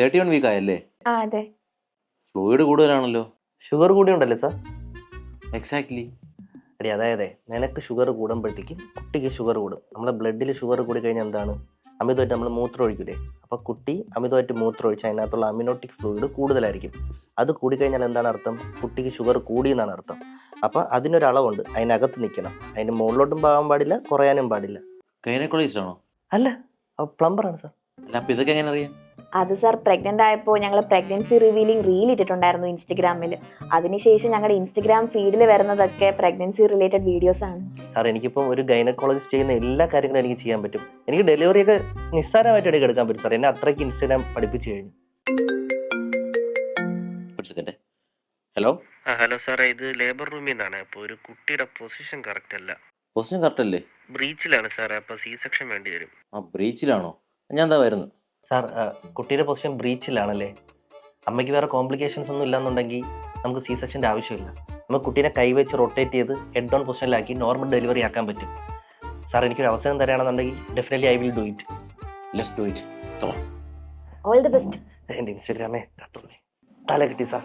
Thirty one week ആയല്ലേ? ആ അതെ. Fluid കൂടുതലാണല്ലോ. Sugar കൂടി ഉണ്ടല്ലേ സാർ എക്സാക്ട്ലി അടി അതായത് നിനക്ക് ഷുഗർ കൂടുമ്പോഴത്തേക്കും കുട്ടിക്ക് ഷുഗർ കൂടും. നമ്മുടെ ബ്ലഡിൽ ഷുഗർ കൂടി കഴിഞ്ഞാൽ എന്താണ്? അമിതമായിട്ട് നമ്മൾ മൂത്രം ഒഴിക്കില്ലേ അപ്പോൾ കുട്ടി അമിതമായിട്ട് മൂത്രം ഒഴിച്ച് അതിനകത്തുള്ള അമിനോട്ടിക് ഫ്ലൂയിഡ് കൂടുതലായിരിക്കും. അത് കൂടിക്കഴിഞ്ഞാൽ എന്താണ് അർത്ഥം? കുട്ടിക്ക് ഷുഗർ കൂടി എന്നാണ് അർത്ഥം. അപ്പോൾ അതിനൊരളവുണ്ട്. അതിനകത്ത് നിൽക്കണം അതിന് മുകളിലോട്ടും പോകാൻ പാടില്ല കുറയാനും പാടില്ല. ഗൈനക്കോളജിസ്റ്റ് ആണോ? അല്ല പ്ലംബറാണ് സാർ അല്ല അപ്പൊ ഇതൊക്കെ എങ്ങനെ അറിയാം? അത് സർ പ്രഗ്നന്റ് ആയപ്പോൾ ഞങ്ങൾ പ്രഗ്നൻസി റിവീലിംഗ് റീൽ ഇട്ടിട്ടുണ്ടായിരുന്നു ഇൻസ്റ്റഗ്രാമിൽ അതിനുശേഷം ഞങ്ങളുടെ ഇൻസ്റ്റഗ്രാം ഫീഡിൽ വരുന്നതൊക്കെ പ്രഗ്നൻസി റിലേറ്റഡ് വീഡിയോസ് ആണ്. സാർ എനിക്കിപ്പം ഒരു ഗൈനക്കോളജിസ്റ്റ് ചെയ്യുന്ന എല്ലാ കാര്യങ്ങളും എനിക്ക് ചെയ്യാൻ പറ്റും. എനിക്ക് ഡെലിവറി ഒക്കെ നിസ്സാരമായിട്ട് ഇടയ്ക്ക് എടുക്കാൻ പറ്റും സാർ എന്നെ അത്രയ്ക്ക് ഇൻസ്റ്റഗ്രാം പഠിപ്പിച്ചു കഴിഞ്ഞു. ഒരു സെക്കൻഡ് ഹലോ ആ ഹലോ സാർ ഇത് ലേബർ റൂമിൽ നിന്നാണ് അപ്പോൾ ഒരു കുട്ടിയുടെ പൊസിഷൻ കറക്റ്റ് അല്ല. പൊസിഷൻ കറക്റ്റ് അല്ലേ? ബ്രീച്ചിലാണ് സാർ അപ്പോൾ സി സെക്ഷൻ വേണ്ടി വരും. ആ ബ്രീച്ചിലാണോ ഞാൻ എന്താ വരുന്നത് സാർ കുട്ടിയുടെ പൊസിഷൻ ബ്രീച്ചിലാണല്ലേ അമ്മയ്ക്ക് വേറെ കോംപ്ലിക്കേഷൻസ് ഒന്നും ഇല്ലാന്നുണ്ടെങ്കിൽ നമുക്ക് സി സെക്ഷന്റെ ആവശ്യമില്ല. നമുക്ക് കുട്ടീനെ കൈവച്ച് റൊട്ടേറ്റ് ചെയ്ത് ഹെഡ് ഓൺ പൊസിഷനിലാക്കി നോർമൽ ഡെലിവറി ആക്കാൻ പറ്റും. സാർ എനിക്കൊരു അവസരം തരാണെന്നുണ്ടെങ്കിൽ definitely I will do it let's do it all the best എന്റെ ഇൻസ്റ്റഗ്രാമേ തല കിട്ടി സാർ.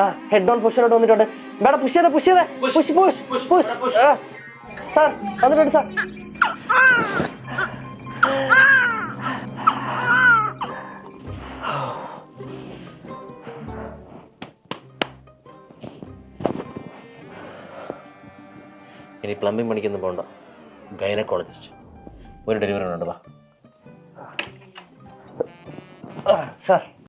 ആ ഹെഡ് ഓൺ പൊസിഷനോട് വന്നിട്ടുണ്ട്. മേഡം പുഷ് ചെയ്തേ പുഷ് ചെയ്തേ. പുഷ് പുഷ് പുഷ് സാർ വന്നിട്ടുണ്ട് സാർ. ഇനി പ്ലംബിംഗ് പണിക്കൊന്നും പോകണ്ട ഗൈനക്കോളജിസ്റ്റ് ഒരു ഡെലിവറി ഉണ്ട് സാർ.